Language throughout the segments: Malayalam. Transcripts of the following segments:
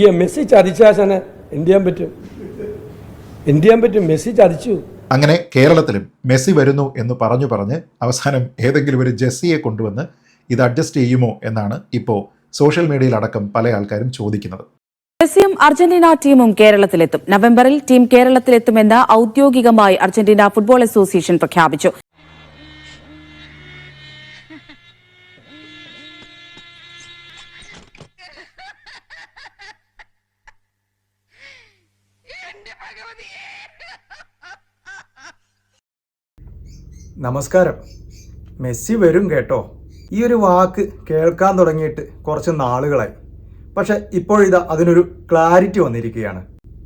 ഈ മെസ്സി ചതിച്ചാശനെ എന്ത് ചെയ്യാൻ പറ്റും? എന്ത് ചെയ്യാൻ പറ്റും? മെസ്സി ചതിച്ചു. അങ്ങനെ കേരളത്തിലും മെസ്സി വരുന്നു എന്ന് പറഞ്ഞു പറഞ്ഞ് അവസാനം ഏതെങ്കിലും ഒരു ജെസ്സിയെ കൊണ്ടുവന്ന് ഇത് അഡ്ജസ്റ്റ് ചെയ്യുമോ എന്നാണ് ഇപ്പോൾ സോഷ്യൽ മീഡിയയിലടക്കം പല ആൾക്കാരും ചോദിക്കുന്നത്. മെസ്സിയും അർജന്റീന ടീമും കേരളത്തിലെത്തും. നവംബറിൽ ടീം കേരളത്തിലെത്തുമെന്ന് ഔദ്യോഗികമായി അർജന്റീന ഫുട്ബോൾ അസോസിയേഷൻ പ്രഖ്യാപിച്ചു. നമസ്കാരം. മെസ്സി വരും കേട്ടോ. ഈ ഒരു വാക്ക് കേൾക്കാൻ തുടങ്ങിയിട്ട് കുറച്ച് നാളുകളായി. പക്ഷെ ഇപ്പോഴിതാ അതിനൊരു ക്ലാരിറ്റി വന്നിരിക്കുകയാണ്.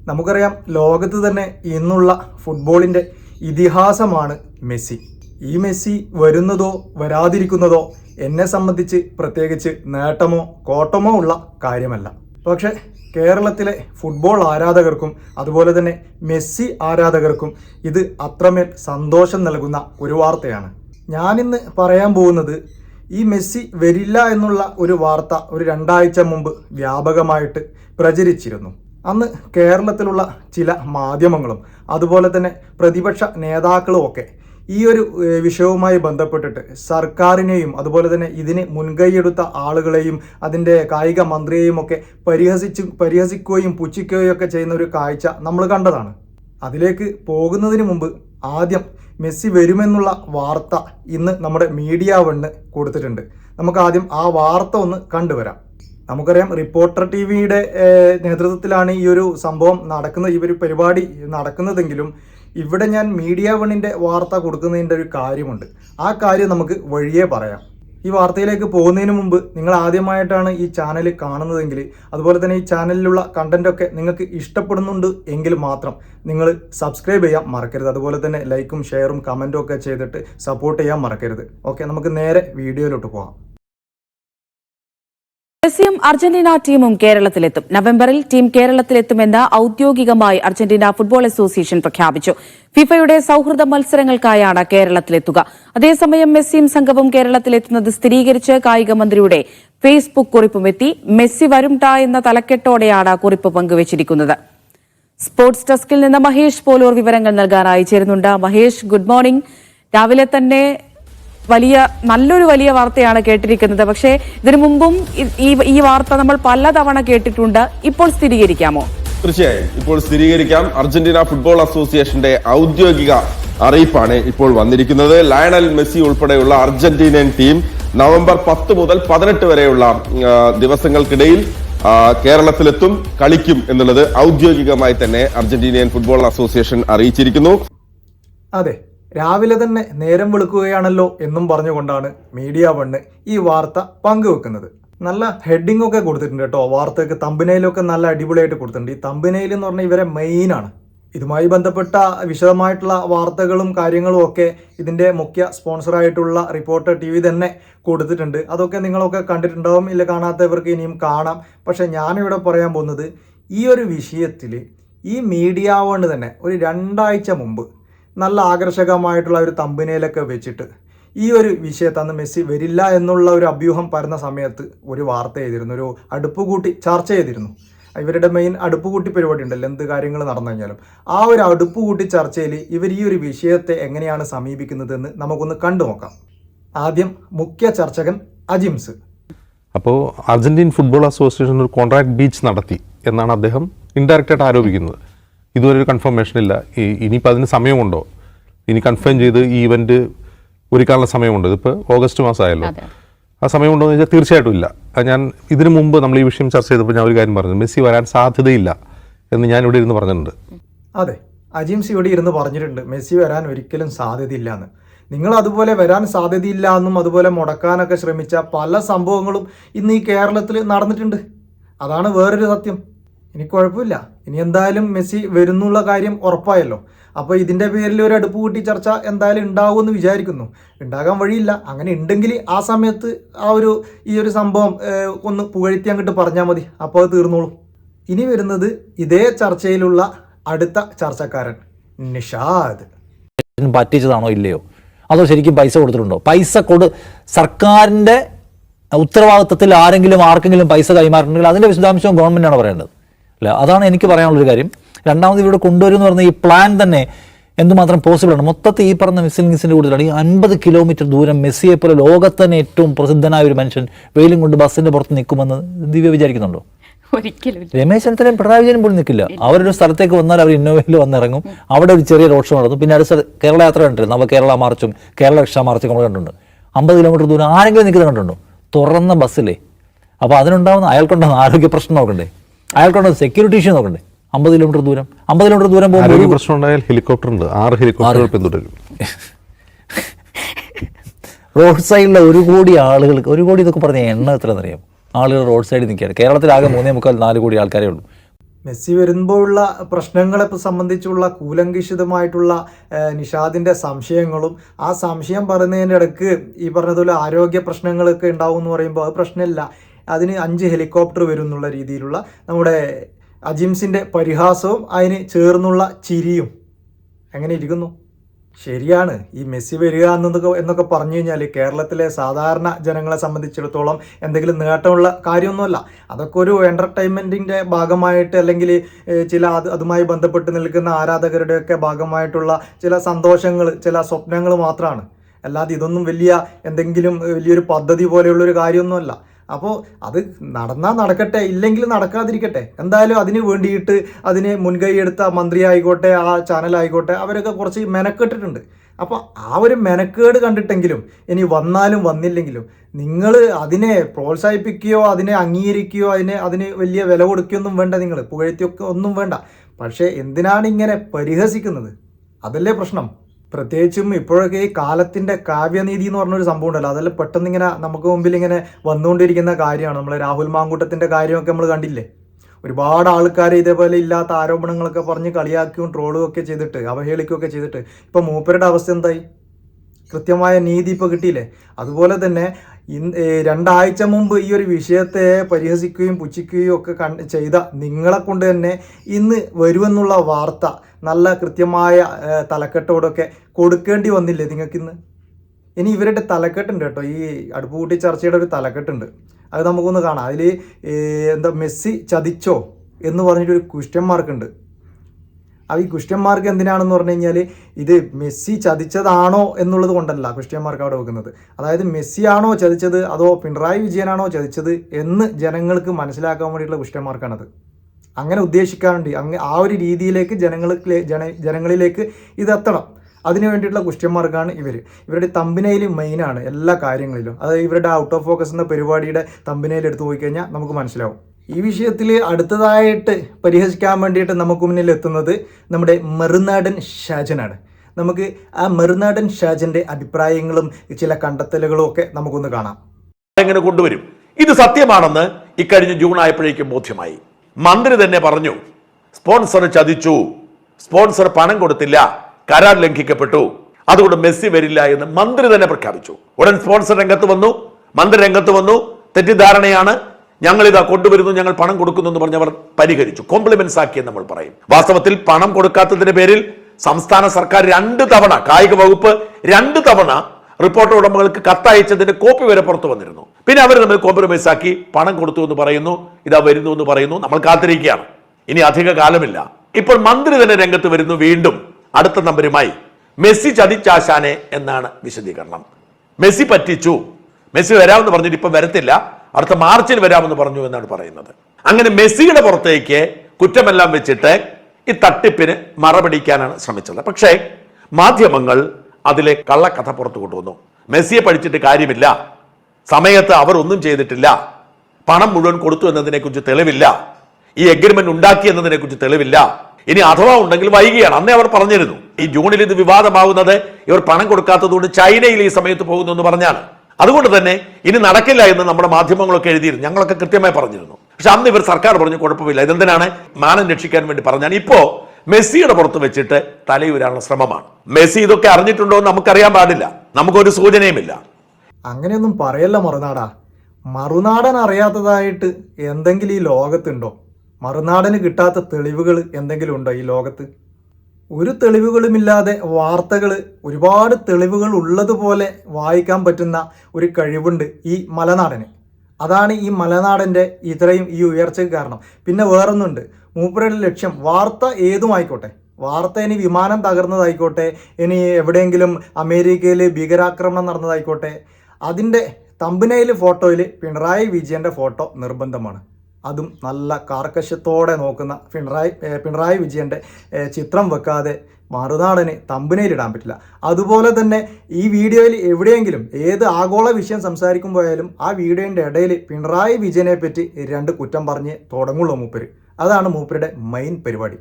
നമുക്കറിയാം ലോകത്ത് തന്നെ ഇന്നുള്ള ഫുട്ബോളിന്റെ ഇതിഹാസമാണ് മെസ്സി. ഈ മെസ്സി വരുന്നതോ വരാതിരിക്കുന്നതോ എന്നെ സംബന്ധിച്ച് പ്രത്യേകിച്ച് നേട്ടമോ കോട്ടമോ ഉള്ള കാര്യമല്ല. പക്ഷെ കേരളത്തിലെ ഫുട്ബോൾ ആരാധകർക്കും അതുപോലെ തന്നെ മെസ്സി ആരാധകർക്കും ഇത് അത്രമേൽ സന്തോഷം നൽകുന്ന ഒരു വാർത്തയാണ്. ഞാനിന്ന് പറയാൻ പോകുന്നത് ഈ മെസ്സി വരില്ല എന്നുള്ള ഒരു വാർത്ത ഒരു രണ്ടാഴ്ച മുമ്പ് വ്യാപകമായിട്ട് പ്രചരിച്ചിരുന്നു. അന്ന് കേരളത്തിലുള്ള ചില മാധ്യമങ്ങളും അതുപോലെ തന്നെ പ്രതിപക്ഷ നേതാക്കളും ഒക്കെ ഈ ഒരു വിഷയവുമായി ബന്ധപ്പെട്ടിട്ട് സർക്കാരിനെയും അതുപോലെ തന്നെ ഇതിന് മുൻകൈയെടുത്ത ആളുകളെയും അതിന്റെ കായിക മന്ത്രിയെയും ഒക്കെ പരിഹസിച്ച് പരിഹസിക്കുകയും പുച്ഛിക്കുകയും ഒക്കെ ചെയ്യുന്ന ഒരു കാഴ്ച നമ്മൾ കണ്ടതാണ്. അതിലേക്ക് പോകുന്നതിന് മുമ്പ് ആദ്യം മെസ്സി വരുമെന്നുള്ള വാർത്ത ഇന്ന് നമ്മുടെ മീഡിയ വണ്ണ് കൊടുത്തിട്ടുണ്ട്. നമുക്ക് ആദ്യം ആ വാർത്ത ഒന്ന് കണ്ടുവരാം. നമുക്കറിയാം റിപ്പോർട്ടർ ടി വിയുടെ നേതൃത്വത്തിലാണ് ഈ ഒരു സംഭവം നടക്കുന്നത് ഈ ഒരു പരിപാടി നടക്കുന്നതെങ്കിലും ഇവിടെ ഞാൻ മീഡിയ വണ്ണിന്റെ വാർത്ത കൊടുക്കുന്നതിന്റെ ഒരു കാര്യമുണ്ട്. ആ കാര്യം നമുക്ക് വഴിയേ പറയാം. ഈ വാർത്തയിലേക്ക് പോകുന്നതിന് മുമ്പ് നിങ്ങൾ ആദ്യമായിട്ടാണ് ഈ ചാനൽ കാണുന്നതെങ്കിൽ അതുപോലെ തന്നെ ഈ ചാനലിലുള്ള കണ്ടന്റ് ഒക്കെ നിങ്ങൾക്ക് ഇഷ്ടപ്പെടുന്നുണ്ട് എങ്കിൽ മാത്രം നിങ്ങൾ സബ്സ്ക്രൈബ് ചെയ്യാൻ മറക്കരുത്. അതുപോലെ തന്നെ ലൈക്കും ഷെയറും കമന്റും ഒക്കെ ചെയ്തിട്ട് സപ്പോർട്ട് ചെയ്യാൻ മറക്കരുത്. ഓക്കെ നമുക്ക് നേരെ വീഡിയോയിലോട്ട് പോകാം മെസ്സിയും അർജന്റീന ടീമും കേരളത്തിലെത്തും. നവംബറിൽ ടീം കേരളത്തിലെത്തുമെന്ന് ഔദ്യോഗികമായി അർജന്റീന ഫുട്ബോൾ അസോസിയേഷൻ പ്രഖ്യാപിച്ചു. ഫിഫയുടെ സൌഹൃദ മത്സരങ്ങൾക്കായാണ് കേരളത്തിലെത്തുക. അതേസമയം മെസ്സിയും സംഘവും കേരളത്തിലെത്തുന്നത് സ്ഥിരീകരിച്ച് കായിക മന്ത്രിയുടെ ഫേസ്ബുക്ക് കുറിപ്പുമെത്തി മെസ്സി വരുംടാ എന്ന തലക്കെട്ടോടെയാണ് കുറിപ്പ് പങ്കുവച്ചിരിക്കുന്നത്. സ്പോർട്സ് ഡെസ്കിൽ നിന്ന് മഹേഷ് പോലൂർ വിവരങ്ങൾ നൽകാനായി ചേരുന്നുണ്ട്. Mahesh good morning. രാവിലെ തന്നെ വലിയ നല്ലൊരു വലിയ വാർത്തയാണ് കേട്ടിരിക്കുന്നത്. പക്ഷേ ഇതിനു മുമ്പും ഈ ഈ വാർത്ത നമ്മൾ പലതവണ കേട്ടിട്ടുണ്ട്. ഇപ്പോൾ സ്ഥിരീകരിക്കാമോ? തീർച്ചയായും. ഇപ്പോൾ സ്ഥിരീകരിക്കാം. അർജന്റീന ഫുട്ബോൾ അസോസിയേഷന്റെ ഔദ്യോഗിക അറിയിപ്പാണ് ഇപ്പോൾ വന്നിരിക്കുന്നത്. ലയണൽ മെസ്സി ഉൾപ്പെടെയുള്ള അർജന്റീനിയൻ ടീം നവംബർ പത്ത് മുതൽ പതിനെട്ട് വരെയുള്ള ദിവസങ്ങൾക്കിടയിൽ കേരളത്തിലെത്തും കളിക്കും എന്നുള്ളത് ഔദ്യോഗികമായി തന്നെ അർജന്റീനിയൻ ഫുട്ബോൾ അസോസിയേഷൻ അറിയിച്ചിരിക്കുന്നു. അതെ. രാവിലെ തന്നെ നേരം വെളുക്കുകയാണല്ലോ എന്നും പറഞ്ഞുകൊണ്ടാണ് മീഡിയ വണ്ണ് ഈ വാർത്ത പങ്കുവെക്കുന്നത്. നല്ല ഹെഡിങ് ഒക്കെ കൊടുത്തിട്ടുണ്ട് കേട്ടോ. വാർത്തയ്ക്ക് തമ്പനയിലൊക്കെ നല്ല അടിപൊളിയായിട്ട് കൊടുത്തിട്ടുണ്ട്. ഈ തമ്പനയിൽ എന്ന് പറഞ്ഞാൽ ഇവരെ മെയിനാണ് ഇതുമായി ബന്ധപ്പെട്ട വിശദമായിട്ടുള്ള വാർത്തകളും കാര്യങ്ങളും ഒക്കെ ഇതിന്റെ മുഖ്യ സ്പോൺസറായിട്ടുള്ള റിപ്പോർട്ടർ ടി വി തന്നെ കൊടുത്തിട്ടുണ്ട്. അതൊക്കെ നിങ്ങളൊക്കെ കണ്ടിട്ടുണ്ടാവും. ഇല്ല കാണാത്തവർക്ക് ഇനിയും കാണാം. പക്ഷേ ഞാനിവിടെ പറയാൻ പോകുന്നത് ഈ ഒരു വിഷയത്തിൽ ഈ മീഡിയ കൊണ്ട് തന്നെ ഒരു രണ്ടാഴ്ച മുമ്പ് നല്ല ആകർഷകമായിട്ടുള്ള ഒരു തമ്പിനയിലൊക്കെ വെച്ചിട്ട് ഈ ഒരു വിഷയത്ത് അന്ന് മെസ്സി വരില്ല എന്നുള്ള ഒരു അഭ്യൂഹം പരന്ന സമയത്ത് ഒരു വാർത്ത ചെയ്തിരുന്നു. ഒരു അടുപ്പ് കൂട്ടി ചർച്ച ചെയ്തിരുന്നു. ഇവരുടെ മെയിൻ അടുപ്പ് കൂട്ടി പരിപാടി ഉണ്ടല്ലോ. എന്ത് കാര്യങ്ങൾ നടന്നു കഴിഞ്ഞാലും. ആ ഒരു അടുപ്പ് കൂട്ടി ചർച്ചയിൽ ഇവർ ഈ ഒരു വിഷയത്തെ എങ്ങനെയാണ് സമീപിക്കുന്നതെന്ന് നമുക്കൊന്ന് കണ്ടു നോക്കാം. ആദ്യം മുഖ്യ ചർച്ചകൻ അജിംസ്. അപ്പോൾ അർജന്റീൻ ഫുട്ബോൾ അസോസിയേഷൻ ഒരു കോൺട്രാക്ട് ബീച്ച് നടത്തി എന്നാണ് അദ്ദേഹം ഇൻഡയറക്റ്റായിട്ട് ആരോപിക്കുന്നത്. ഇതുവരെ ഒരു കൺഫർമേഷൻ ഇല്ല. ഈ- ഇനിയിപ്പോൾ അതിന് സമയമുണ്ടോ? ഇനി കൺഫേം ചെയ്ത് ഈ ഇവന്റ് ഒരുക്കാനുള്ള സമയമുണ്ട്. ഇതിപ്പോൾ ഓഗസ്റ്റ് മാസമായല്ലോ. ആ സമയമുണ്ടോ എന്ന് വെച്ചാൽ തീർച്ചയായിട്ടും ഇല്ല. അത് ഞാൻ ഇതിനു മുമ്പ് നമ്മൾ ഈ വിഷയം ചർച്ച ചെയ്തപ്പോൾ ഞാൻ ഒരു കാര്യം പറഞ്ഞു. മെസ്സി വരാൻ സാധ്യതയില്ല എന്ന് ഞാൻ ഇവിടെ ഇരുന്ന് പറഞ്ഞിട്ടുണ്ട്. അതെ. അജിം അജിംസ് ഇവിടെ ഇരുന്ന് പറഞ്ഞിട്ടുണ്ട്. മെസ്സി വരാൻ ഒരിക്കലും സാധ്യതയില്ല എന്ന്. നിങ്ങൾ അതുപോലെ വരാൻ സാധ്യതയില്ല എന്നും അതുപോലെ മുടക്കാനൊക്കെ ശ്രമിച്ച പല സംഭവങ്ങളും ഇന്ന് ഈ കേരളത്തിൽ നടന്നിട്ടുണ്ട്. അതാണ് വേറൊരു സത്യം. ഇനി കുഴപ്പമില്ല. ഇനി എന്തായാലും മെസ്സി വരുന്നുള്ള കാര്യം ഉറപ്പായല്ലോ. അപ്പോൾ ഇതിന്റെ പേരിൽ ഒരു അടുപ്പ് കൂട്ടി ചർച്ച എന്തായാലും ഉണ്ടാവുമെന്ന് വിചാരിക്കുന്നു. ഉണ്ടാകാൻ വഴിയില്ല. അങ്ങനെ ഉണ്ടെങ്കിൽ ആ സമയത്ത് ആ ഒരു ഈ ഒരു സംഭവം ഒന്ന് പുകഴ്ത്തി അങ്ങോട്ട് പറഞ്ഞാൽ മതി. അപ്പോൾ അത് തീർന്നോളും. ഇനി വരുന്നത് ഇതേ ചർച്ചയിലുള്ള അടുത്ത ചർച്ചക്കാരൻ നിഷാദ്. പറ്റിച്ചതാണോ ഇല്ലയോ? അതോ ശരിക്കും പൈസ കൊടുത്തിട്ടുണ്ടോ? പൈസ കൊടു സർക്കാരിന്റെ ഉത്തരവാദിത്തത്തിൽ ആരെങ്കിലും ആർക്കെങ്കിലും പൈസ കൈമാറിയിട്ടുണ്ടെങ്കിൽ അതിന്റെ വിശദാംശവും ഗവൺമെന്റാണ് പറയേണ്ടത് അല്ല അതാണ് എനിക്ക് പറയാനുള്ളൊരു കാര്യം. രണ്ടാമത് ഇവിടെ കൊണ്ടുവരും എന്ന് പറഞ്ഞ ഈ പ്ലാൻ തന്നെ എന്തുമാത്രം പോസിബിൾ ആണ്? മൊത്തത്തിൽ ഈ പറഞ്ഞ മിസ്സിലിംഗ്സിന്റെ കൂടുതലാണ്. ഈ അൻപത് കിലോമീറ്റർ ദൂരം മെസ്സിയെ പോലെ ലോകത്ത് തന്നെ ഏറ്റവും പ്രസിദ്ധനായ ഒരു മനുഷ്യൻ വെയിലും കൊണ്ട് ബസ്സിന്റെ പുറത്ത് നിൽക്കുമെന്ന് ദിവ്യ വിചാരിക്കുന്നുണ്ടോ? ഒരിക്കലും. രമേശ് ചെന്നിത്തലയും പിണറായി വിജയനും പോലും നിൽക്കില്ല. അവരൊരു സ്ഥലത്തേക്ക് വന്നാൽ അവർ ഇന്നോവയിൽ വന്നിറങ്ങും. അവിടെ ഒരു ചെറിയ റോഡ് ഷോ നടത്തും. പിന്നെ അടുത്ത കേരള യാത്ര കണ്ടിട്ടുണ്ട്. നമ്മൾ കേരള മാർച്ചും കേരള രക്ഷാ മാർച്ചും നമ്മൾ കണ്ടിട്ടുണ്ട്. അമ്പത് കിലോമീറ്റർ ദൂരം ആരെങ്കിലും നിൽക്കുന്നത് കണ്ടിട്ടുണ്ടോ? തുറന്ന ബസ്സിലേ. അപ്പോൾ അതിനുണ്ടാവുന്ന അയാൾക്കുണ്ടാകുന്ന ആരോഗ്യ പ്രശ്നം നോക്കണ്ടേ? സെക്യൂരിറ്റി ഇഷ്യൂ നോക്കണ്ടേ? അമ്പത് കിലോമീറ്റർ ദൂരം. അമ്പത് കിലോമീറ്റർ ദൂരം പോകുമ്പോൾ പ്രശ്നം ഉണ്ടായാൽ ഹെലികോപ്റ്റർ ഉണ്ട്. ആറ് ഹെലികോപ്റ്ററുകൾ പിന്തുടരും. റോഡ് സൈഡിലെ ഒരു കോടി ആളുകൾക്ക് ഒരു കോടി ഇതൊക്കെ പറഞ്ഞ എണ്ണ എത്ര എന്നറിയാം ആളുകൾ റോഡ് സൈഡിൽ നിൽക്കുകയാണ്. കേരളത്തിലാകെ മൂന്നേ മുക്കാൽ നാല് കോടി ആൾക്കാരേ ഉള്ളൂ. മെസ്സി വരുമ്പോഴുള്ള പ്രശ്നങ്ങളെ സംബന്ധിച്ചുള്ള കൂലങ്കിഷിതമായിട്ടുള്ള നിഷാദിന്റെ നിഷാദിന്റെ സംശയങ്ങളും ആ സംശയം പറയുന്നതിന്റെ ഇടയ്ക്ക് ഈ പറഞ്ഞതുപോലെ ആരോഗ്യ പ്രശ്നങ്ങളൊക്കെ ഉണ്ടാവും എന്ന് പറയുമ്പോൾ അത് പ്രശ്നമില്ല. അതിന് അഞ്ച് ഹെലികോപ്റ്റർ വരും എന്നുള്ള രീതിയിലുള്ള നമ്മുടെ അജിംസിന്റെ പരിഹാസവും അതിന് ചേർന്നുള്ള ചിരിയും എങ്ങനെ ഇരിക്കുന്നു? ശരിയാണ്. ഈ മെസ്സി വരിക എന്നൊക്കെ എന്നൊക്കെ പറഞ്ഞു കഴിഞ്ഞാൽ കേരളത്തിലെ സാധാരണ ജനങ്ങളെ സംബന്ധിച്ചിടത്തോളം എന്തെങ്കിലും നേട്ടമുള്ള കാര്യമൊന്നുമല്ല. അതൊക്കെ ഒരു എന്റർടൈൻമെന്റിന്റെ ഭാഗമായിട്ട് അല്ലെങ്കിൽ ചില അത് അതുമായി ബന്ധപ്പെട്ട് നിൽക്കുന്ന ആരാധകരുടെയൊക്കെ ഭാഗമായിട്ടുള്ള ചില സന്തോഷങ്ങൾ ചില സ്വപ്നങ്ങൾ മാത്രമാണ്. അല്ലാതെ ഇതൊന്നും വലിയ എന്തെങ്കിലും വലിയൊരു പദ്ധതി പോലെയുള്ളൊരു കാര്യമൊന്നുമല്ല. അപ്പോൾ അത് നടന്നാൽ നടക്കട്ടെ ഇല്ലെങ്കിൽ നടക്കാതിരിക്കട്ടെ. എന്തായാലും അതിന് വേണ്ടിയിട്ട് അതിന് മുൻകൈ എടുത്ത മന്ത്രി ആയിക്കോട്ടെ ആ ചാനലായിക്കോട്ടെ അവരൊക്കെ കുറച്ച് മെനക്കെട്ടിട്ടുണ്ട്. അപ്പോൾ ആ ഒരു മെനക്കേട് കണ്ടിട്ടെങ്കിലും ഇനി വന്നാലും വന്നില്ലെങ്കിലും നിങ്ങൾ അതിനെ പ്രോത്സാഹിപ്പിക്കുകയോ അതിനെ അംഗീകരിക്കുകയോ അതിനെ അതിന് വലിയ വില കൊടുക്കുകയൊന്നും വേണ്ട നിങ്ങൾ പുകഴ്ത്തിയൊക്കെ ഒന്നും വേണ്ട. പക്ഷേ എന്തിനാണ് ഇങ്ങനെ പരിഹസിക്കുന്നത്? അതല്ലേ പ്രശ്നം. പ്രത്യേകിച്ചും ഇപ്പോഴൊക്കെ ഈ കാലത്തിന്റെ കാവ്യനീതി എന്ന് പറഞ്ഞൊരു സംഭവം ഉണ്ടല്ലോ. അതെല്ലാം പെട്ടെന്ന് ഇങ്ങനെ നമുക്ക് മുമ്പിൽ ഇങ്ങനെ വന്നുകൊണ്ടിരിക്കുന്ന കാര്യമാണ്. നമ്മൾ രാഹുൽ മാങ്കൂട്ടത്തിന്റെ കാര്യമൊക്കെ നമ്മൾ കണ്ടില്ലേ? ഒരുപാട് ആൾക്കാർ ഇതേപോലെ ഇല്ലാത്ത ആരോപണങ്ങളൊക്കെ പറഞ്ഞ് കളിയാക്കിയും ട്രോളും ഒക്കെ ചെയ്തിട്ട് അവഹേളിക്കുകയൊക്കെ ചെയ്തിട്ട്. ഇപ്പൊ മൂപ്പരുടെ അവസ്ഥ എന്തായി? കൃത്യമായ നീതി ഇപ്പോൾ കിട്ടിയില്ലേ? അതുപോലെ തന്നെ രണ്ടാഴ്ച മുമ്പ് ഈ ഒരു വിഷയത്തെ പരിഹസിക്കുകയും പുച്ഛിക്കുകയും ഒക്കെ കണ് ചെയ്ത നിങ്ങളെ കൊണ്ട് തന്നെ ഇന്ന് വരുമെന്നുള്ള വാർത്ത നല്ല കൃത്യമായ തലക്കെട്ടോടൊക്കെ കൊടുക്കേണ്ടി വന്നില്ലേ നിങ്ങൾക്ക് ഇന്ന്? ഇനി ഇവരുടെ തലക്കെട്ടുണ്ട് കേട്ടോ. ഈ അടുപ്പ് കൂട്ടി ചർച്ചയുടെ ഒരു തലക്കെട്ടുണ്ട്. അത് നമുക്കൊന്ന് കാണാം. അതിൽ എന്താ മെസ്സി ചതിച്ചോ എന്ന് പറഞ്ഞിട്ടൊരു ക്വസ്റ്റ്യൻ മാർക്ക് ആ ഈ ക്വസ്റ്റ്യൻ മാർക്ക് എന്തിനാണെന്ന് പറഞ്ഞു കഴിഞ്ഞാൽ ഇത് മെസ്സി ചതിച്ചതാണോ എന്നുള്ളത് കൊണ്ടല്ല ക്വസ്റ്റ്യൻ മാർക്ക് അവിടെ വെക്കുന്നത്. അതായത് മെസ്സിയാണോ ചതിച്ചത് അതോ പിണറായി വിജയനാണോ ചതിച്ചത് എന്ന് ജനങ്ങൾക്ക് മനസ്സിലാക്കാൻ വേണ്ടിയിട്ടുള്ള ക്വസ്റ്റ്യൻ മാർക്കാണത് അങ്ങനെ ഉദ്ദേശിക്കാറുണ്ട് അങ്ങ് ആ ഒരു രീതിയിലേക്ക് ജനങ്ങൾക്ക് ജന ജനങ്ങളിലേക്ക് ഇതെത്തണം അതിന് വേണ്ടിയിട്ടുള്ള ക്വസ്റ്റ്യൻ മാർക്കാണ് ഇവർ ഇവരുടെ തമ്പിനയിൽ മെയിനാണ് എല്ലാ കാര്യങ്ങളിലും. അതായത് ഇവരുടെ ഔട്ട് ഓഫ് ഫോക്കസ് എന്ന പരിപാടിയുടെ തമ്പിനയിൽ എടുത്തു പോയി കഴിഞ്ഞാൽ നമുക്ക് മനസ്സിലാവും. ഈ വിഷയത്തിൽ അടുത്തതായിട്ട് പരിഹസിക്കാൻ വേണ്ടിയിട്ട് നമുക്ക് മുന്നിൽ എത്തുന്നത് നമ്മുടെ മറുനാടൻ ഷാജനാണ്. നമുക്ക് ആ മറുനാടൻ ഷാജന്റെ അഭിപ്രായങ്ങളും ചില കണ്ടെത്തലുകളും ഒക്കെ നമുക്കൊന്ന് കാണാം. എങ്ങനെ കൊണ്ടുവരും? ഇത് സത്യമാണെന്ന് ഇക്കഴിഞ്ഞ ജൂൺ ആയപ്പോഴേക്കും ബോധ്യമായി. മന്ത്രി തന്നെ പറഞ്ഞു സ്പോൺസർ ചതിച്ചു സ്പോൺസർ പണം കൊടുത്തില്ല കരാർ ലംഘിക്കപ്പെട്ടു അതുകൊണ്ട് മെസ്സി വരില്ല എന്ന് മന്ത്രി തന്നെ പ്രഖ്യാപിച്ചു. ഉടൻ സ്പോൺസർ രംഗത്ത് വന്നു മന്ത്രി രംഗത്ത് വന്നു തെറ്റിദ്ധാരണയാണ് ഞങ്ങൾ ഇതാ കൊണ്ടുവരുന്നു ഞങ്ങൾ പണം കൊടുക്കുന്നു എന്ന് പറഞ്ഞവർ പരിഹരിച്ചു. കോംപ്ലിമെന്റ്സ് ആക്കിയെന്ന് നമ്മൾ പറയും. വാസ്തവത്തിൽ പണം കൊടുക്കാത്തതിന്റെ പേരിൽ സംസ്ഥാന സർക്കാർ രണ്ട് തവണ കായിക വകുപ്പ് രണ്ട് തവണ റിപ്പോർട്ടർ ഉടമകൾക്ക് കത്തയച്ചതിന്റെ കോപ്പി വരെ പുറത്തു വന്നിരുന്നു. പിന്നെ അവർ നമ്മൾ കോംപ്രമൈസ് ആക്കി പണം കൊടുത്തു എന്ന് പറയുന്നു ഇതാ വരുന്നു എന്ന് പറയുന്നു നമ്മൾ കാത്തിരിക്കുകയാണ്. ഇനി അധിക കാലമില്ല. ഇപ്പോൾ മന്ത്രി തന്നെ രംഗത്ത് വരുന്നു വീണ്ടും. അടുത്ത നമ്പരുമായി മെസ്സി ചതിച്ചാശാനെ എന്നാണ് വിശദീകരണം. മെസ്സി പറ്റിച്ചു. മെസ്സി വരാമെന്ന് പറഞ്ഞിട്ട് ഇപ്പം വരത്തില്ല. അടുത്ത മാർച്ചിൽ വരാമെന്ന് പറഞ്ഞു എന്നാണ് പറയുന്നത്. അങ്ങനെ മെസ്സിയുടെ പുറത്തേക്ക് കുറ്റമെല്ലാം വെച്ചിട്ട് ഈ തട്ടിപ്പിന് മറപിടിക്കാനാണ് ശ്രമിച്ചത്. പക്ഷേ മാധ്യമങ്ങൾ അതിലെ കള്ളക്കഥ പുറത്തു കൊണ്ടുവന്നു. മെസ്സിയെ പഠിച്ചിട്ട് കാര്യമില്ല. സമയത്ത് അവർ ഒന്നും ചെയ്തിട്ടില്ല. പണം മുഴുവൻ കൊടുത്തു എന്നതിനെക്കുറിച്ച് തെളിവില്ല. ഈ എഗ്രിമെന്റ് ഉണ്ടാക്കി എന്നതിനെക്കുറിച്ച് തെളിവില്ല. ഇനി അഥവാ ഉണ്ടെങ്കിൽ വൈകിയാണ്. അന്നേ അവർ പറഞ്ഞിരുന്നു. ഈ ജൂണിൽ ഇത് വിവാദമാവുന്നത് ഇവർ പണം കൊടുക്കാത്തതുകൊണ്ട് ചൈനയിൽ ഈ സമയത്ത് പോകുന്നു എന്ന് പറഞ്ഞാണ്. അതുകൊണ്ട് തന്നെ ഇനി നടക്കില്ല എന്ന് നമ്മുടെ മാധ്യമങ്ങളൊക്കെ എഴുതിയിരുന്നു. ഞങ്ങളൊക്കെ കൃത്യമായി പറഞ്ഞിരുന്നു. പക്ഷെ അന്ന് ഇവർ സർക്കാർ പറഞ്ഞു കുഴപ്പമില്ല. ഇതെന്തിനാണ്? മാനം രക്ഷിക്കാൻ വേണ്ടി പറഞ്ഞാണ്. ഇപ്പോ മെസ്സിയുടെ പുറത്ത് വെച്ചിട്ട് തലയൂരാനുള്ള ശ്രമമാണ്. മെസ്സി ഇതൊക്കെ അറിഞ്ഞിട്ടുണ്ടോ എന്ന് നമുക്കറിയാൻ പാടില്ല. നമുക്കൊരു സൂചനയുമില്ല. അങ്ങനെയൊന്നും പറയല്ല മറുനാടാ. മറുനാടൻ അറിയാത്തതായിട്ട് എന്തെങ്കിലും ഈ ലോകത്തുണ്ടോ? മറുനാടന് കിട്ടാത്ത തെളിവുകൾ എന്തെങ്കിലും ഉണ്ടോ ഈ ലോകത്ത്? ഒരു തെളിവുകളുമില്ലാതെ വാർത്തകൾ ഒരുപാട് തെളിവുകൾ ഉള്ളതുപോലെ വായിക്കാൻ പറ്റുന്ന ഒരു കഴിവുണ്ട് ഈ മലനാടന്. അതാണ് ഈ മലനാടന്റെ ഇത്രയും ഈ ഉയർച്ചയ്ക്ക് കാരണം. പിന്നെ വേറൊന്നുണ്ട്. മൂപ്പരുടെ ലക്ഷ്യം വാർത്ത ഏതുമായിക്കോട്ടെ? വാർത്ത ഇനി വിമാനം തകർന്നതായിക്കോട്ടെ ഇനി എവിടെയെങ്കിലും അമേരിക്കയിൽ ഭീകരാക്രമണം നടന്നതായിക്കോട്ടെ. അതിന്റെ തമ്പനയിൽ ഫോട്ടോയിൽ പിണറായി വിജയന്റെ ഫോട്ടോ നിർബന്ധമാണ്. അതും നല്ല കാർക്കശ്യത്തോടെ നോക്കുന്ന പിണറായി പിണറായി വിജയന്റെ ചിത്രം വെക്കാതെ മറുനാടന് തമ്പനയിൽ ഇടാൻ പറ്റില്ല. അതുപോലെ തന്നെ ഈ വീഡിയോയിൽ എവിടെയെങ്കിലും ഏത് ആഗോള വിഷയം സംസാരിക്കുമ്പോയാലും ആ വീഡിയോന്റെ ഇടയിൽ പിണറായി വിജയനെ പറ്റി രണ്ട് കുറ്റം പറഞ്ഞ് തുടങ്ങുള്ളൂ മൂപ്പര്. അതാണ് മൂപ്പരുടെ മെയിൻ പരിപാടി.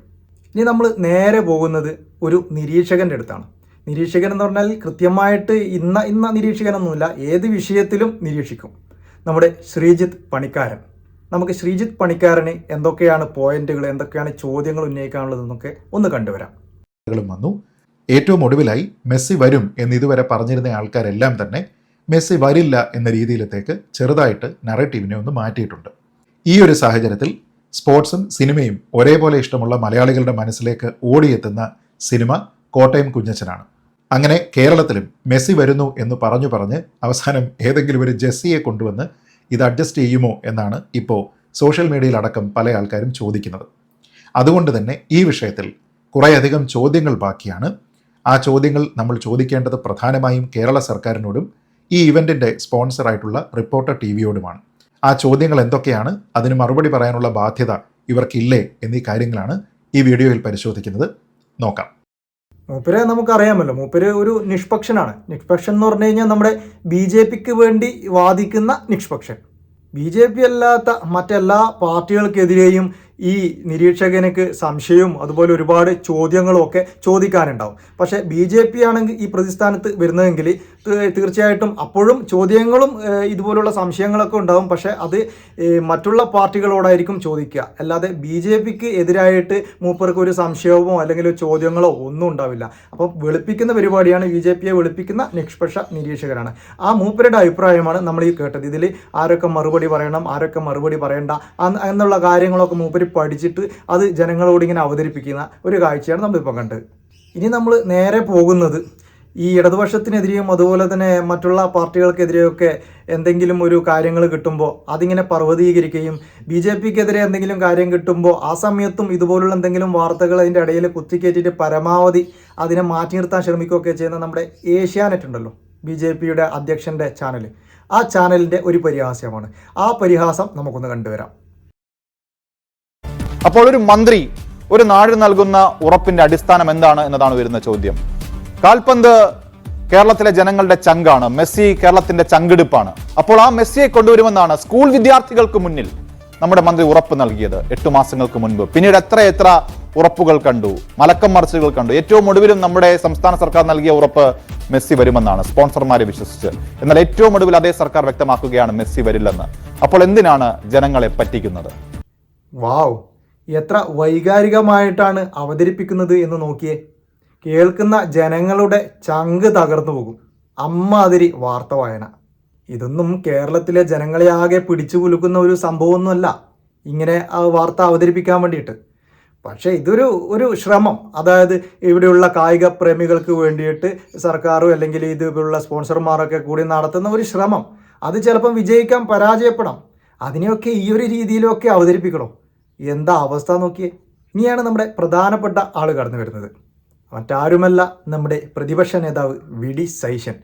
ഇനി നമ്മൾ നേരെ പോകുന്നത് ഒരു നിരീക്ഷകന്റെ അടുത്താണ്. നിരീക്ഷകൻ എന്ന് പറഞ്ഞാൽ കൃത്യമായിട്ട് ഇന്ന ഇന്ന നിരീക്ഷകനൊന്നുമില്ല. ഏത് വിഷയത്തിലും നിരീക്ഷിക്കും. നമ്മുടെ ശ്രീജിത്ത് പണിക്കാരൻ. നമുക്ക് ശ്രീജിത്ത് പണിക്കാരന് എന്തൊക്കെയാണ് പോയിന്റുകൾ എന്തൊക്കെയാണ് ചോദ്യങ്ങൾ ഉന്നയിക്കാനുള്ളതെന്നൊക്കെ ഒന്ന് കണ്ടുവരാം. വന്നു. ഏറ്റവും ഒടുവിലായി മെസ്സി വരും എന്ന് ഇതുവരെ പറഞ്ഞിരുന്ന ആൾക്കാരെല്ലാം തന്നെ മെസ്സി വരില്ല എന്ന രീതിയിലത്തേക്ക് ചെറുതായിട്ട് നറേറ്റീവിനെ ഒന്ന് മാറ്റിയിട്ടുണ്ട്. ഈ ഒരു സാഹചര്യത്തിൽ സ്പോർട്സും സിനിമയും ഒരേപോലെ ഇഷ്ടമുള്ള മലയാളികളുടെ മനസ്സിലേക്ക് ഓടിയെത്തുന്ന സിനിമ കോട്ടയം കുഞ്ഞച്ചനാണ്. അങ്ങനെ കേരളത്തിലും മെസ്സി വരുന്നു എന്ന് പറഞ്ഞു പറഞ്ഞ് അവസാനം ഏതെങ്കിലും ഒരു ജെസ്സിയെ കൊണ്ടുവന്ന് ഇത് അഡ്ജസ്റ്റ് ചെയ്യുമോ എന്നാണ് ഇപ്പോൾ സോഷ്യൽ മീഡിയയിലടക്കം പല ആൾക്കാരും ചോദിക്കുന്നത്. അതുകൊണ്ട് തന്നെ ഈ വിഷയത്തിൽ കുറേയധികം ചോദ്യങ്ങൾ ബാക്കിയാണ്. ആ ചോദ്യങ്ങൾ നമ്മൾ ചോദിക്കേണ്ടത് പ്രധാനമായും കേരള സർക്കാരിനോടും ഈ ഇവന്റിന്റെ സ്പോൺസറായിട്ടുള്ള റിപ്പോർട്ടർ ടി വിയോടുമാണ് ആ ചോദ്യങ്ങൾ എന്തൊക്കെയാണ് അതിന് മറുപടി പറയാനുള്ള ബാധ്യത ഇവർക്കില്ലേ എന്നീ കാര്യങ്ങളാണ് ഈ വീഡിയോയിൽ പരിശോധിക്കുന്നത്. നോക്കാം. മൂപ്പരെ നമുക്കറിയാമല്ലോ. മൂപ്പര് ഒരു നിഷ്പക്ഷനാണ്. നിഷ്പക്ഷൻ എന്ന് പറഞ്ഞു കഴിഞ്ഞാൽ നമ്മുടെ ബി ജെ പിക്ക് വേണ്ടി വാദിക്കുന്ന നിഷ്പക്ഷൻ. ബി ജെ പി അല്ലാത്ത മറ്റെല്ലാ പാർട്ടികൾക്കെതിരെയും ഈ നിരീക്ഷകനക്ക് സംശയവും അതുപോലെ ഒരുപാട് ചോദ്യങ്ങളും ഒക്കെ ചോദിക്കാനുണ്ടാവും. പക്ഷേ ബി ജെ പി ആണെങ്കിൽ ഈ പ്രതിസ്ഥാനത്ത് വരുന്നതെങ്കിൽ തീർച്ചയായിട്ടും അപ്പോഴും ചോദ്യങ്ങളും ഇതുപോലുള്ള സംശയങ്ങളൊക്കെ ഉണ്ടാവും. പക്ഷേ അത് മറ്റുള്ള പാർട്ടികളോടായിരിക്കും ചോദിക്കുക. അല്ലാതെ ബി ജെ പിക്ക് എതിരായിട്ട് മൂപ്പർക്ക് ഒരു സംശയമോ അല്ലെങ്കിൽ ചോദ്യങ്ങളോ ഒന്നും ഉണ്ടാവില്ല. അപ്പോൾ വെളുപ്പിക്കുന്ന പരിപാടിയാണ് ബി ജെ പിയെ വെളുപ്പിക്കുന്ന നിഷ്പക്ഷ നിരീക്ഷകരാണ്. ആ മൂപ്പരുടെ അഭിപ്രായമാണ് നമ്മൾ ഈ കേട്ടത്. ഇതിൽ ആരൊക്കെ മറുപടി പറയണം ആരൊക്കെ മറുപടി പറയണ്ട എന്നുള്ള കാര്യങ്ങളൊക്കെ മൂപ്പര് പഠിച്ചിട്ട് അത് ജനങ്ങളോട് ഇങ്ങനെ അവതരിപ്പിക്കുന്ന ഒരു കാഴ്ചയാണ് നമ്മളിപ്പോൾ കണ്ടത്. ഇനി നമ്മൾ നേരെ പോകുന്നത് ഈ ഇടതുപക്ഷത്തിനെതിരെയും അതുപോലെ തന്നെ മറ്റുള്ള പാർട്ടികൾക്കെതിരെയൊക്കെ എന്തെങ്കിലും ഒരു കാര്യങ്ങൾ കിട്ടുമ്പോൾ അതിങ്ങനെ പർവതീകരിക്കുകയും ബി ജെ പിക്കെതിരെ എന്തെങ്കിലും കാര്യം കിട്ടുമ്പോൾ ആ സമയത്തും ഇതുപോലുള്ള എന്തെങ്കിലും വാർത്തകൾ അതിന്റെ ഇടയിൽ കുത്തിക്കയറ്റിയിട്ട് പരമാവധി അതിനെ മാറ്റി നിർത്താൻ ശ്രമിക്കുകയൊക്കെ ചെയ്യുന്ന നമ്മുടെ ഏഷ്യാനെറ്റ് ഉണ്ടല്ലോ ബി ജെ പിയുടെ അധ്യക്ഷന്റെ ചാനൽ ആ ചാനലിന്റെ ഒരു പരിഹാസ്യമാണ്. ആ പരിഹാസം നമുക്കൊന്ന് കണ്ടുവരാം. അപ്പോൾ ഒരു മന്ത്രി ഒരു നാടിന് നൽകുന്ന ഉറപ്പിന്റെ അടിസ്ഥാനം എന്താണ് എന്നതാണ് വരുന്ന ചോദ്യം. കാൽപന്ത് കേരളത്തിലെ ജനങ്ങളുടെ ചങ്കാണ്. മെസ്സി കേരളത്തിന്റെ ചങ്കെടുപ്പാണ്. അപ്പോൾ ആ മെസ്സിയെ കൊണ്ടുവരുമെന്നാണ് സ്കൂൾ വിദ്യാർത്ഥികൾക്ക് മുന്നിൽ നമ്മുടെ മന്ത്രി ഉറപ്പ് നൽകിയത് എട്ടു മാസങ്ങൾക്ക് മുൻപ്. പിന്നീട് എത്ര എത്ര ഉറപ്പുകൾ കണ്ടു മലക്കം മറിച്ചുകൾ കണ്ടു. ഏറ്റവും ഒടുവിലും നമ്മുടെ സംസ്ഥാന സർക്കാർ നൽകിയ ഉറപ്പ് മെസ്സി വരുമെന്നാണ് സ്പോൺസർമാരെ വിശ്വസിച്ച്. എന്നാൽ ഏറ്റവും ഒടുവിൽ അതേ സർക്കാർ വ്യക്തമാക്കുകയാണ് മെസ്സി വരില്ലെന്ന്. അപ്പോൾ എന്തിനാണ് ജനങ്ങളെ പറ്റിക്കുന്നത്? വാവ് എത്ര വൈകാരികമായിട്ടാണ് അവതരിപ്പിക്കുന്നത് എന്ന് നോക്കിയേ. കേൾക്കുന്ന ജനങ്ങളുടെ ചങ്ക് തകർന്നു പോകും. അമ്മാതിരി വാർത്ത വായന. ഇതൊന്നും കേരളത്തിലെ ജനങ്ങളെ ആകെ പിടിച്ചു കുലുക്കുന്ന ഒരു സംഭവമൊന്നുമല്ല. ഇങ്ങനെ ആ വാർത്ത അവതരിപ്പിക്കാൻ വേണ്ടിയിട്ട്. പക്ഷേ ഇതൊരു ഒരു ശ്രമം. അതായത് ഇവിടെയുള്ള കായിക പ്രേമികൾക്ക് വേണ്ടിയിട്ട് സർക്കാരും അല്ലെങ്കിൽ ഇതുപോലുള്ള സ്പോൺസർമാരൊക്കെ കൂടി നടത്തുന്ന ഒരു ശ്രമം. അത് ചിലപ്പം വിജയിക്കാൻ പരാജയപ്പെടാം. അതിനെയൊക്കെ ഈ ഒരു രീതിയിലൊക്കെ അവതരിപ്പിക്കണോ. എന്താ അവസ്ഥ നോക്കിയേ? ഇനിയാണ് നമ്മുടെ പ്രധാനപ്പെട്ട ആൾ കടന്നു വരുന്നത്. മറ്റാരുമല്ല നമ്മുടെ പ്രതിപക്ഷ നേതാവ് വി ഡി സൈഷൻ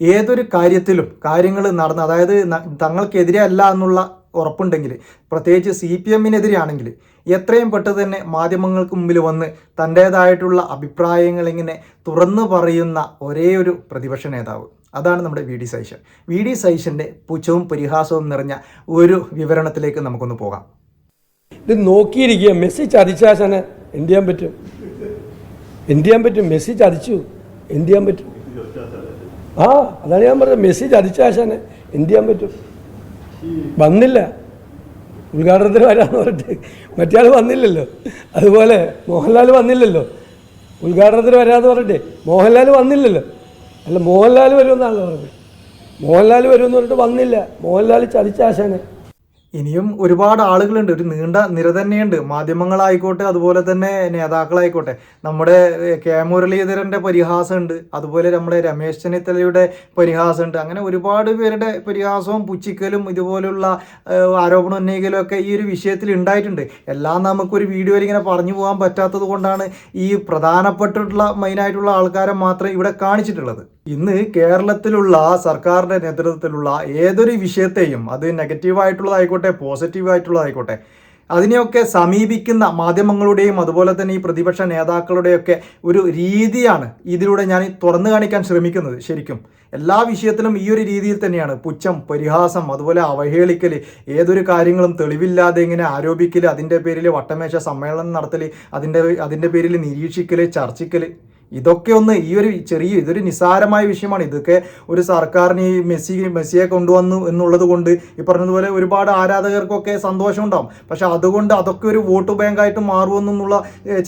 ഏതൊരു കാര്യത്തിലും കാര്യങ്ങൾ നടന്ന് അതായത് തങ്ങൾക്കെതിരെ അല്ല എന്നുള്ള ഉറപ്പുണ്ടെങ്കിൽ പ്രത്യേകിച്ച് സി പി എമ്മിനെതിരെയാണെങ്കിൽ എത്രയും പെട്ടെന്ന് തന്നെ മാധ്യമങ്ങൾക്ക് മുമ്പിൽ വന്ന് തന്റേതായിട്ടുള്ള അഭിപ്രായങ്ങൾ ഇങ്ങനെ തുറന്നു പറയുന്ന ഒരേ ഒരു പ്രതിപക്ഷ നേതാവ്. അതാണ് നമ്മുടെ V D Satheesan V D സൈഷന്റെ പുച്ഛവും പരിഹാസവും നിറഞ്ഞ ഒരു വിവരണത്തിലേക്ക് നമുക്കൊന്ന് പോകാം. ഇത് നോക്കിയിരിക്കുക. മെസ്സി ചതിച്ചാശനെ എന്ത് ചെയ്യാൻ പറ്റും? എന്ത് ചെയ്യാൻ പറ്റും? മെസ്സി ചതിച്ചു. എന്ത് ചെയ്യാൻ പറ്റും? ആ അതാണ് ഞാൻ പറഞ്ഞത്. മെസ്സി ചതിച്ചാശനെ എന്ത് ചെയ്യാൻ പറ്റും? വന്നില്ല. ഉദ്ഘാടനത്തിന് വരാന്ന് പറഞ്ഞിട്ട് മറ്റേ വന്നില്ലല്ലോ. അതുപോലെ മോഹൻലാൽ വന്നില്ലല്ലോ. ഉദ്ഘാടനത്തിന് വരാമെന്ന് പറഞ്ഞിട്ട് മോഹൻലാൽ വന്നില്ലല്ലോ. അല്ല മോഹൻലാൽ വരുമെന്നാണല്ലോ പറഞ്ഞത്. മോഹൻലാൽ വരുമെന്ന് പറഞ്ഞിട്ട് വന്നില്ല. മോഹൻലാൽ ചതിച്ചാശാനെ. ഇനിയും ഒരുപാട് ആളുകളുണ്ട് ഒരു നീണ്ട നിര തന്നെയുണ്ട്. മാധ്യമങ്ങളായിക്കോട്ടെ അതുപോലെ തന്നെ നേതാക്കളായിക്കോട്ടെ. നമ്മുടെ കെ മുരളീധരന്റെ പരിഹാസമുണ്ട് അതുപോലെ നമ്മുടെ രമേശ് ചെന്നിത്തലയുടെ പരിഹാസമുണ്ട്. അങ്ങനെ ഒരുപാട് പേരുടെ പരിഹാസവും പുച്ചിക്കലും ഇതുപോലുള്ള ആരോപണം ഉന്നയിക്കലും ഒക്കെ ഈ ഒരു വിഷയത്തിൽ ഉണ്ടായിട്ടുണ്ട്. എല്ലാം നമുക്കൊരു വീഡിയോയിൽ ഇങ്ങനെ പറഞ്ഞു പോകാൻ പറ്റാത്തത് കൊണ്ടാണ് ഈ പ്രധാനപ്പെട്ടിട്ടുള്ള മെയിനായിട്ടുള്ള ആൾക്കാരെ മാത്രം ഇവിടെ കാണിച്ചിട്ടുള്ളത്. ഇന്ന് കേരളത്തിലുള്ള സർക്കാരിന്റെ നേതൃത്വത്തിലുള്ള ഏതൊരു വിഷയത്തെയും അത് നെഗറ്റീവായിട്ടുള്ളതായിക്കോട്ടെ പോസിറ്റീവായിട്ടുള്ളതായിക്കോട്ടെ അതിനെയൊക്കെ സമീപിക്കുന്ന മാധ്യമങ്ങളുടെയും അതുപോലെ തന്നെ ഈ പ്രതിപക്ഷ നേതാക്കളുടെയൊക്കെ ഒരു രീതിയാണ് ഇതിലൂടെ ഞാൻ തുറന്നു കാണിക്കാൻ ശ്രമിക്കുന്നത് ശരിക്കും. എല്ലാ വിഷയത്തിലും ഈ ഒരു രീതിയിൽ തന്നെയാണ്. പുച്ഛം പരിഹാസം അതുപോലെ അവഹേളിക്കൽ ഏതൊരു കാര്യങ്ങളും തെളിവില്ലാതെ ഇങ്ങനെ ആരോപിക്കൽ അതിന്റെ പേരിൽ വട്ടമേശ സമ്മേളനം നടത്തൽ അതിന്റെ അതിന്റെ പേരിൽ നിരീക്ഷിക്കൽ ചർച്ചിക്കൽ ഇതൊക്കെ ഒന്ന് ഈ ഒരു ചെറിയ ഇതൊരു നിസ്സാരമായ വിഷയമാണ്. ഇതൊക്കെ ഒരു സർക്കാരിന് ഈ മെസ്സി മെസ്സിയെ കൊണ്ടുവന്നു എന്നുള്ളത് കൊണ്ട് ഈ പറഞ്ഞതുപോലെ ഒരുപാട് ആരാധകർക്കൊക്കെ സന്തോഷം ഉണ്ടാവും പക്ഷെ അതുകൊണ്ട് അതൊക്കെ ഒരു വോട്ട് ബാങ്കായിട്ട് മാറുമെന്നുള്ള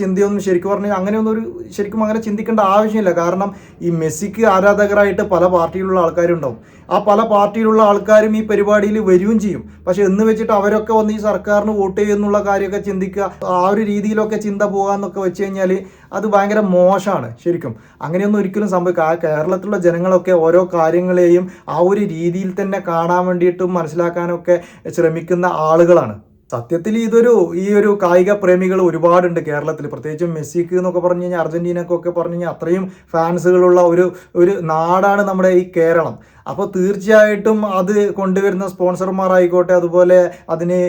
ചിന്തയൊന്നും ശരിക്കും പറഞ്ഞാൽ അങ്ങനെയൊന്നും ഒരു ശരിക്കും അങ്ങനെ ചിന്തിക്കേണ്ട ആവശ്യമില്ല. കാരണം ഈ മെസ്സിക്ക് ആരാധകരായിട്ട് പല പാർട്ടിയിലുള്ള ആൾക്കാരുണ്ടാവും. ആ പല പാർട്ടിയിലുള്ള ആൾക്കാരും ഈ പരിപാടിയിൽ വരികയും ചെയ്യും. പക്ഷെ എന്ന് വെച്ചിട്ട് അവരൊക്കെ വന്ന് ഈ സർക്കാരിന് വോട്ട് ചെയ്യുന്നുള്ള കാര്യമൊക്കെ ചിന്തിക്കുക ആ ഒരു രീതിയിലൊക്കെ ചിന്ത പോകാന്നൊക്കെ വെച്ച് കഴിഞ്ഞാൽ അത് ഭയങ്കര മോശമാണ് ശരിക്കും. അങ്ങനെയൊന്നും ഒരിക്കലും സംഭവിക്കുക ആ കേരളത്തിലുള്ള ജനങ്ങളൊക്കെ ഓരോ കാര്യങ്ങളെയും ആ ഒരു രീതിയിൽ തന്നെ കാണാൻ വേണ്ടിയിട്ടും മനസ്സിലാക്കാനൊക്കെ ശ്രമിക്കുന്ന ആളുകളാണ്. സത്യത്തിൽ ഇതൊരു ഈ ഒരു കായിക പ്രേമികൾ ഒരുപാടുണ്ട് കേരളത്തിൽ. പ്രത്യേകിച്ചും മെസ്സിക്ക് എന്നൊക്കെ പറഞ്ഞു കഴിഞ്ഞാൽ അർജന്റീനക്കൊക്കെ പറഞ്ഞു കഴിഞ്ഞാൽ അത്രയും ഫാൻസുകളുള്ള ഒരു ഒരു നാടാണ് നമ്മുടെ ഈ കേരളം. അപ്പോൾ തീർച്ചയായിട്ടും അത് കൊണ്ടുവരുന്ന സ്പോൺസർമാരായിക്കോട്ടെ അതുപോലെ അതിന്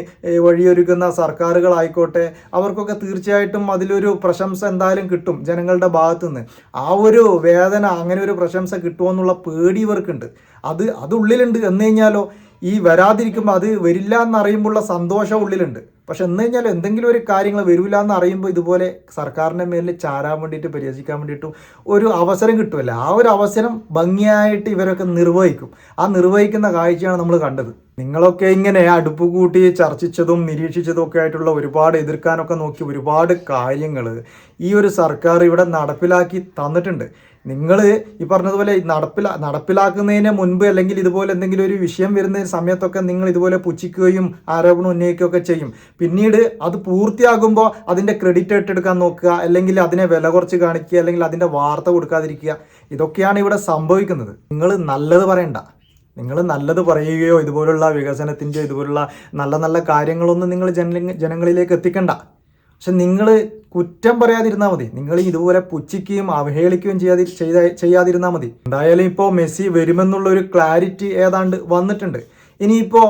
വഴിയൊരുക്കുന്ന സർക്കാരുകളായിക്കോട്ടെ അവർക്കൊക്കെ തീർച്ചയായിട്ടും അതിലൊരു പ്രശംസ എന്തായാലും കിട്ടും ജനങ്ങളുടെ ഭാഗത്തു നിന്ന് ആ ഒരു വേദന അങ്ങനെ ഒരു പ്രശംസ കിട്ടുമോ എന്നുള്ള പേടി ഇവർക്കുണ്ട്. അത് അതുള്ളിലുണ്ട് എന്ന് കഴിഞ്ഞാലോ ഈ വരാതിരിക്കുമ്പോൾ അത് വരില്ല എന്നറിയുമ്പോഴുള്ള സന്തോഷം ഉള്ളിലുണ്ട്. പക്ഷെ എന്ന് കഴിഞ്ഞാൽ എന്തെങ്കിലും ഒരു കാര്യങ്ങൾ വരില്ല എന്ന് അറിയുമ്പോൾ ഇതുപോലെ സർക്കാരിന്റെ മേലിൽ ചാരാൻ വേണ്ടിയിട്ട് പരിഹസിക്കാൻ വേണ്ടിയിട്ടും ഒരു അവസരം കിട്ടുമല്ല ആ ഒരു അവസരം ഭംഗിയായിട്ട് ഇവരൊക്കെ നിർവഹിക്കും. ആ നിർവഹിക്കുന്ന കാഴ്ചയാണ് നമ്മൾ കണ്ടത്. നിങ്ങളൊക്കെ ഇങ്ങനെ അടുപ്പ് കൂട്ടി ചർച്ചിച്ചതും നിരീക്ഷിച്ചതും ഒക്കെ ആയിട്ടുള്ള ഒരുപാട് എതിർക്കാനൊക്കെ നോക്കി ഒരുപാട് കാര്യങ്ങൾ ഈ ഒരു സർക്കാർ ഇവിടെ നടപ്പിലാക്കി തന്നിട്ടുണ്ട്. നിങ്ങൾ ഈ പറഞ്ഞതുപോലെ നടപ്പിലാ നടപ്പിലാക്കുന്നതിന് മുൻപ് അല്ലെങ്കിൽ ഇതുപോലെ എന്തെങ്കിലും ഒരു വിഷയം വരുന്ന സമയത്തൊക്കെ നിങ്ങൾ ഇതുപോലെ പുച്ഛിക്കുകയും ആരോപണം ഉന്നയിക്കുകയൊക്കെ ചെയ്യും. പിന്നീട് അത് പൂർത്തിയാകുമ്പോൾ അതിന്റെ ക്രെഡിറ്റ് ഏറ്റെടുക്കാൻ നോക്കുക അല്ലെങ്കിൽ അതിനെ വില കുറച്ച് കാണിക്കുക അല്ലെങ്കിൽ അതിന്റെ വാർത്ത കൊടുക്കാതിരിക്കുക. ഇതൊക്കെയാണ് ഇവിടെ സംഭവിക്കുന്നത്. നിങ്ങൾ നല്ലത് പറയണ്ട. നിങ്ങൾ നല്ലത് പറയുകയോ ഇതുപോലുള്ള വികസനത്തിന്റെ ഇതുപോലുള്ള നല്ല നല്ല കാര്യങ്ങളൊന്നും നിങ്ങൾ ജന ജനങ്ങളിലേക്ക് എത്തിക്കണ്ട. പക്ഷെ നിങ്ങൾ കുറ്റം പറയാതിരുന്നാൽ മതി. നിങ്ങൾ ഇതുപോലെ പുച്ഛിക്കുകയും അവഹേളിക്കുകയും ചെയ്യാതി ചെയ്യാതിരുന്നാൽ മതി. എന്തായാലും ഇപ്പോൾ മെസ്സി വരുമെന്നുള്ള ഒരു ക്ലാരിറ്റി ഏതാണ്ട് വന്നിട്ടുണ്ട്. ഇനിയിപ്പോൾ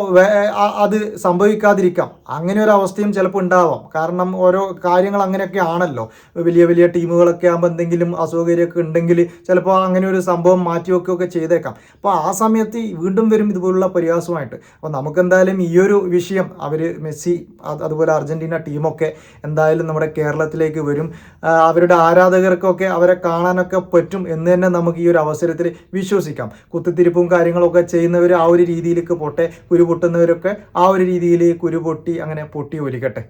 അത് സംഭവിക്കാതിരിക്കാം. അങ്ങനെ ഒരു അവസ്ഥയും ചിലപ്പോൾ ഉണ്ടാവാം. കാരണം ഓരോ കാര്യങ്ങൾ അങ്ങനെയൊക്കെ ആണല്ലോ. വലിയ വലിയ ടീമുകളൊക്കെ ആകുമ്പോൾ എന്തെങ്കിലും അസൗകര്യമൊക്കെ ഉണ്ടെങ്കിൽ ചിലപ്പോൾ അങ്ങനെ ഒരു സംഭവം മാറ്റി മാറ്റിവെക്കുകയൊക്കെ ചെയ്തേക്കാം. അപ്പോൾ ആ സമയത്ത് വീണ്ടും വരും ഇതുപോലുള്ള പരിഹാസമായിട്ട്. അപ്പോൾ നമുക്കെന്തായാലും ഈ ഒരു വിഷയം അവർ മെസ്സി അതുപോലെ അർജന്റീന ടീമൊക്കെ എന്തായാലും നമ്മുടെ കേരളത്തിലേക്ക് വരും. അവരുടെ ആരാധകർക്കൊക്കെ അവരെ കാണാനൊക്കെ പറ്റും എന്ന് തന്നെ നമുക്ക് ഈ ഒരു അവസരത്തിൽ വിശ്വസിക്കാം. കുത്തിത്തിരിപ്പും കാര്യങ്ങളൊക്കെ ചെയ്യുന്നവർ ആ ഒരു രീതിയിലേക്ക് പോട്ടെ കുരു പൊട്ടുന്നവരൊക്കെ ആ ഒരു രീതിയിൽ കുരു പൊട്ടി അങ്ങനെ പൊട്ടി ഒലിക്കട്ടെ.